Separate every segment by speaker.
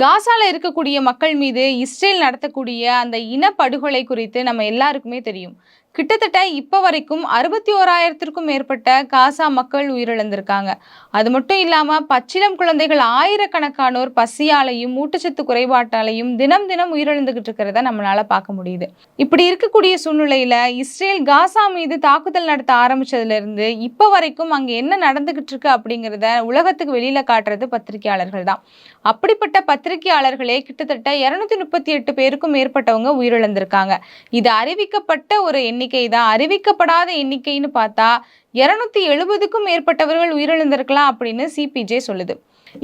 Speaker 1: காசால இருக்கக்கூடிய மக்கள் மீது இஸ்ரேல் நடத்தக்கூடிய அந்த இனப்படுகொலை குறித்து நம்ம எல்லாருக்குமே தெரியும். கிட்டத்தட்ட இப்போ வரைக்கும் அறுபத்தி ஓராயிரத்திற்கும் மேற்பட்ட காசா மக்கள் உயிரிழந்திருக்காங்க. அது மட்டும் இல்லாமல் பச்சிளம் குழந்தைகள் ஆயிரக்கணக்கானோர் பசியாலையும் ஊட்டச்சத்து குறைபாட்டாலையும் தினம் தினம் உயிரிழந்துகிட்டு இருக்கிறத நம்மளால பார்க்க முடியுது. இப்படி இருக்கக்கூடிய சூழ்நிலையில இஸ்ரேல் காசா மீது தாக்குதல் நடத்த ஆரம்பித்ததுலேருந்து இப்போ வரைக்கும் அங்கே என்ன நடந்துகிட்டு இருக்கு அப்படிங்கிறத உலகத்துக்கு வெளியில காட்டுறது பத்திரிகையாளர்கள் தான். அப்படிப்பட்ட பத்திரிகையாளர்களே கிட்டத்தட்ட இருநூத்தி முப்பத்தி எட்டு பேருக்கும் மேற்பட்டவங்க உயிரிழந்திருக்காங்க. இது அறிவிக்கப்பட்ட ஒரு எண்ணிக்கை தான். அறிவிக்கப்படாத எண்ணிக்கைன்னு பார்த்தா இருநூத்தி எழுபதுக்கும் மேற்பட்டவர்கள் உயிரிழந்திருக்கலாம் அப்படின்னு சிபிஜே சொல்லுது.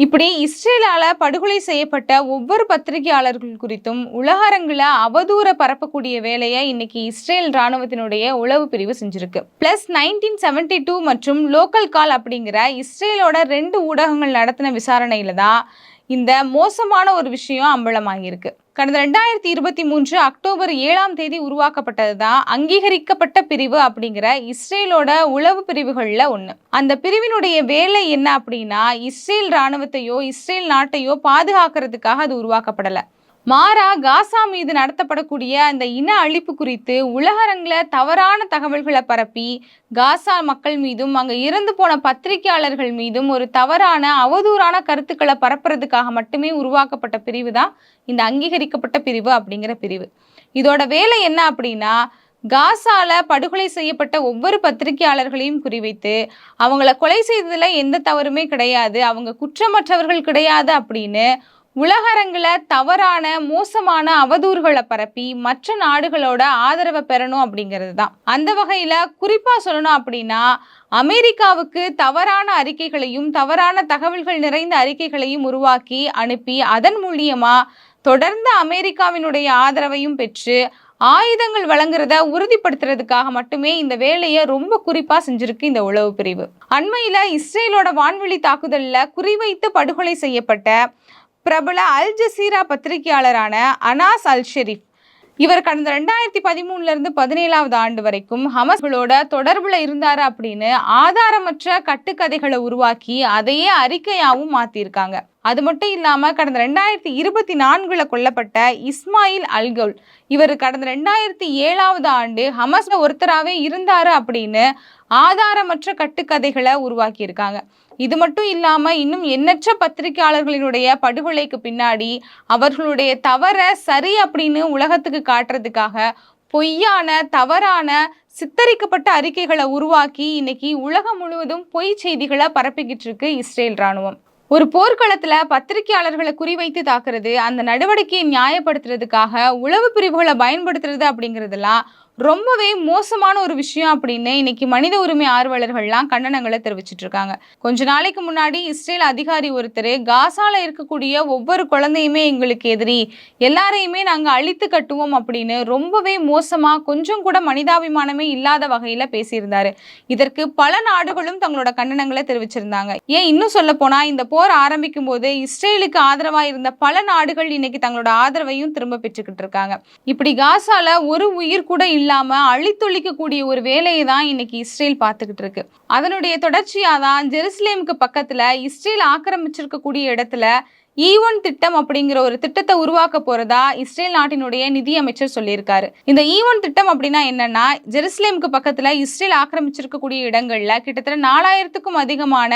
Speaker 1: இப்படி இஸ்ரேலால படுகொலை செய்யப்பட்ட ஒவ்வொரு பத்திரிகையாளர்கள் குறித்தும் உலகரங்குல அவதூற பரப்பக்கூடிய வேலையை இன்னைக்கு இஸ்ரேல் ராணுவத்தினுடைய உளவு பிரிவு செஞ்சிருக்கு. பிளஸ் நைன்டீன் செவன்டி டூ மற்றும் லோக்கல் கால் அப்படிங்கிற இஸ்ரேலோட ரெண்டு ஊடகங்கள் நடத்தின விசாரணையில தான் இந்த மோசமான ஒரு விஷயம் அம்பலமாகியிருக்கு. கடந்த ரெண்டாயிரத்தி இருபத்தி மூன்று அக்டோபர் ஏழாம் தேதி உருவாக்கப்பட்டது தான் அங்கீகரிக்கப்பட்ட பிரிவு அப்படிங்கிற இஸ்ரேலோட உளவு பிரிவுகளில் ஒன்று அந்த பிரிவினுடைய வேலை என்ன அப்படின்னா இஸ்ரேல் இராணுவத்தையோ இஸ்ரேல் நாட்டையோ பாதுகாக்கிறதுக்காக அது உருவாக்கப்படலை. மாறா காசா மீது நடத்தப்படக்கூடிய அந்த இன அழிப்பு குறித்து உலகரங்கில் தவறான தகவல்களை பரப்பி காசா மக்கள் மீதும் அங்கே இறந்து போன பத்திரிகையாளர்கள் மீதும் ஒரு தவறான அவதூறான கருத்துக்களை பரப்புறதுக்காக மட்டுமே உருவாக்கப்பட்ட பிரிவு தான் இந்த அங்கீகரிக்கப்பட்ட பிரிவு அப்படிங்கிற பிரிவு. இதோட வேலை என்ன அப்படின்னா காசால படுகொலை செய்யப்பட்ட ஒவ்வொரு பத்திரிகையாளர்களையும் குறிவைத்து அவங்கள கொலை செய்ததுல எந்த தவறுமே கிடையாது அவங்க குற்றமற்றவர்கள் கிடையாது அப்படின்னு உலகரங்கில் தவறான மோசமான அவதூறுகளை பரப்பி மற்ற நாடுகளோட ஆதரவை பெறணும் அப்படிங்கிறது தான் அந்த வகையில் குறிப்பாக சொல்லணும் அப்படின்னா அமெரிக்காவுக்கு தவறான அறிக்கைகளையும் தவறான தகவல்கள் நிறைந்த அறிக்கைகளையும் உருவாக்கி அனுப்பி அதன் மூலியமாக தொடர்ந்து அமெரிக்காவினுடைய ஆதரவையும் பெற்று ஆயுதங்கள் வழங்குறத உறுதிப்படுத்துறதுக்காக மட்டுமே இந்த வேலையை ரொம்ப குறிப்பா செஞ்சிருக்கு இந்த உளவு பிரிவு. அண்மையில இஸ்ரேலோட வான்வெளி தாக்குதல்ல குறிவைத்து படுகொலை செய்யப்பட்ட பிரபல அல் ஜசீரா பத்திரிகையாளரான அனாஸ் அல் ஷெரீப். இவர் கடந்த ரெண்டாயிரத்தி பதிமூணுல இருந்து பதினேழாவது ஆண்டு வரைக்கும் ஹமஸ்களோட தொடர்புல இருந்தாரு அப்படின்னு ஆதாரமற்ற கட்டுக்கதைகளை உருவாக்கி அதையே அறிக்கையாவும் மாத்திருக்காங்க. அது மட்டும் இல்லாம கடந்த ரெண்டாயிரத்தி இருபத்தி நான்குல கொல்லப்பட்ட இஸ்மாயில் அல்கவுல் இவர் கடந்த ரெண்டாயிரத்தி ஏழாவது ஆண்டு ஹமஸ்ல ஒருத்தராகவே இருந்தாரு அப்படின்னு ஆதாரமற்ற கட்டுக்கதைகளை உருவாக்கியிருக்காங்க. இது மட்டும் இல்லாமல் இன்னும் எண்ணற்ற பத்திரிகையாளர்களினுடைய படுகொலைக்கு பின்னாடி அவர்களுடைய தவறை சரி அப்படின்னு உலகத்துக்கு காட்டுறதுக்காக பொய்யான தவறான சித்தரிக்கப்பட்ட அறிக்கைகளை உருவாக்கி இன்னைக்கு உலகம் முழுவதும் பொய் செய்திகளை பரப்பிக்கிட்டு இருக்கு இஸ்ரேல் ராணுவம் ஒரு போர்க்களத்தில் பத்திரிகையாளர்களை குறிவைத்து தாக்குறது அந்த நடவடிக்கையை நியாயப்படுத்துறதுக்காக உளவு பிரிவுகளை பயன்படுத்துறது அப்படிங்கிறதெல்லாம் ரொம்பவே மோசமான ஒரு விஷயம் அப்படின்னு இன்னைக்கு மனித உரிமை ஆர்வலர்கள்லாம் கண்டனங்களை தெரிவிச்சிட்டு இருக்காங்க கொஞ்ச நாளைக்கு முன்னாடி இஸ்ரேல் அதிகாரி ஒருத்தர் காசால இருக்கக்கூடிய ஒவ்வொரு குழந்தையுமே எங்களுக்கு எதிரி எல்லாரையுமே நாங்க அழித்து கட்டுவோம் அப்படின்னு ரொம்பவே மோசமா கொஞ்சம் கூட மனிதாபிமானமே இல்லாத வகையில பேசியிருந்தாரு. இதற்கு பல நாடுகளும் தங்களோட கண்டனங்களை தெரிவிச்சிருந்தாங்க. ஏன் இன்னும் சொல்ல போனா இந்த போர் ஆரம்பிக்கும் போது இஸ்ரேலுக்கு ஆதரவா இருந்த பல நாடுகள் இன்னைக்கு தங்களோட ஆதரவையும் திரும்ப பெற்றுக்கிட்டு இருக்காங்க இப்படி காசால ஒரு உயிர் கூட இல்லாம அழித்தொழிக்கக்கூடிய ஒரு வேலையை தான் இன்னைக்கு இஸ்ரேல் பார்த்துக்கிட்டு இருக்கு. அதனுடைய தொடர்ச்சியாக தான் ஜெருசலேமுக்கு பக்கத்துல இஸ்ரேல் ஆக்கிரமிச்சிருக்கக்கூடிய இடத்துல ஈ ஒன் திட்டம் அப்படிங்கிற ஒரு திட்டத்தை உருவாக்க போறதா இஸ்ரேல் நாட்டினுடைய நிதியமைச்சர் சொல்லியிருக்காரு. இந்த ஈ ஒன் திட்டம் அப்படின்னா என்னன்னா ஜெருசலேமுக்கு பக்கத்துல இஸ்ரேல் ஆக்கிரமிச்சிருக்கக்கூடிய இடங்கள்ல கிட்டத்தட்ட நாலாயிரத்துக்கும் அதிகமான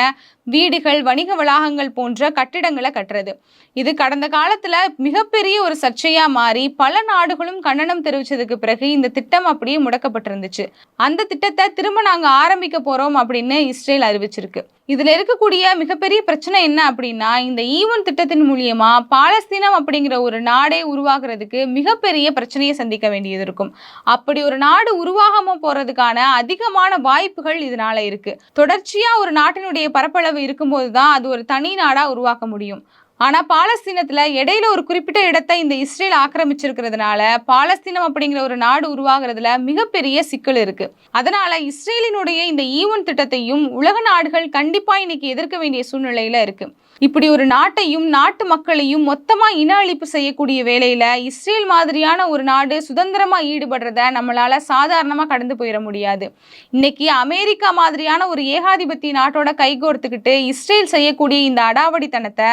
Speaker 1: வீடுகள் வணிக வளாகங்கள் போன்ற கட்டிடங்களை கட்டுறது. இது கடந்த காலத்துல மிகப்பெரிய ஒரு சர்ச்சையா மாறி பல நாடுகளும் கண்டனம் தெரிவிச்சதுக்கு பிறகு இந்த திட்டம் அப்படியே முடக்கப்பட்டிருந்துச்சு. அந்த திட்டத்தை திரும்ப நாங்க ஆரம்பிக்க போறோம் அப்படின்னு இஸ்ரேல் அறிவிச்சிருக்கு. இதுல இருக்கக்கூடிய மிகப்பெரிய பிரச்சனை என்ன அப்படின்னா இந்த ஈவன் திட்டத்தின் மூலியமா பாலஸ்தீனம் அப்படிங்கிற ஒரு நாடே உருவாகிறதுக்கு மிகப்பெரிய பிரச்சனையை சந்திக்க வேண்டியது இருக்கும். அப்படி ஒரு நாடு உருவாகாம போறதுக்கான அதிகமான வாய்ப்புகள் இதனால இருக்கு. தொடர்ச்சியா ஒரு நாட்டினுடைய பரப்பளவு இருக்கும்போது தான் அது ஒரு தனி நாடா உருவாக்க முடியும். ஆனால் பாலஸ்தீனத்தில் இடையில ஒரு குறிப்பிட்ட இடத்தை இந்த இஸ்ரேல் ஆக்கிரமிச்சிருக்கிறதுனால பாலஸ்தீனம் அப்படிங்கிற ஒரு நாடு உருவாகிறதுல மிகப்பெரிய சிக்கல் இருக்கு. அதனால இஸ்ரேலினுடைய இந்த ஈவன் திட்டத்தையும் உலக நாடுகள் கண்டிப்பாக இன்னைக்கு எதிர்க்க வேண்டிய சூழ்நிலையில இருக்கு. இப்படி ஒரு நாட்டையும் நாட்டு மக்களையும் மொத்தமா இன அழிப்பு செய்யக்கூடிய வேலையில இஸ்ரேல் மாதிரியான ஒரு நாடு சுதந்திரமா ஈடுபடுறத நம்மளால சாதாரணமா கடந்து போயிட முடியாது. இன்னைக்கு அமெரிக்கா மாதிரியான ஒரு ஏகாதிபத்திய நாட்டோட கைகோர்த்துக்கிட்டு இஸ்ரேல் செய்யக்கூடிய இந்த அடாவடித்தனத்தை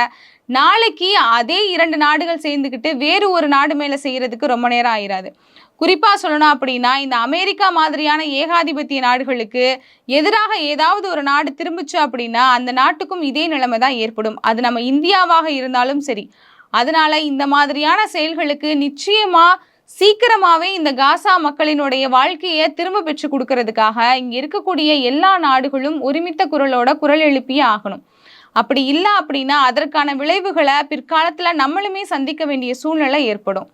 Speaker 1: நாளைக்கு அதே இரண்டு நாடுகள் சேர்ந்துக்கிட்டு வேறு ஒரு நாடு மேலே செய்கிறதுக்கு ரொம்ப நேரம் ஆயிராது. குறிப்பாக சொல்லணும் அப்படின்னா இந்த அமெரிக்கா மாதிரியான ஏகாதிபத்திய நாடுகளுக்கு எதிராக ஏதாவது ஒரு நாடு திரும்பிச்சு அப்படின்னா அந்த நாட்டுக்கும் இதே நிலைமை தான் ஏற்படும். அது நம்ம இந்தியாவாக இருந்தாலும் சரி. அதனால இந்த மாதிரியான செயல்களுக்கு நிச்சயமாக சீக்கிரமாகவே இந்த காசா மக்களினுடைய வாழ்க்கையை திரும்ப பெற்று கொடுக்கறதுக்காக இங்கே இருக்கக்கூடிய எல்லா நாடுகளும் ஒருமித்த குரலோட குரல் எழுப்பியே ஆகணும். அப்படி இல்லை அப்படின்னா அதற்கான விளைவுகளை பிற்காலத்தில் நம்மளுமே சந்திக்க வேண்டிய சூழ்நிலை ஏற்படும்.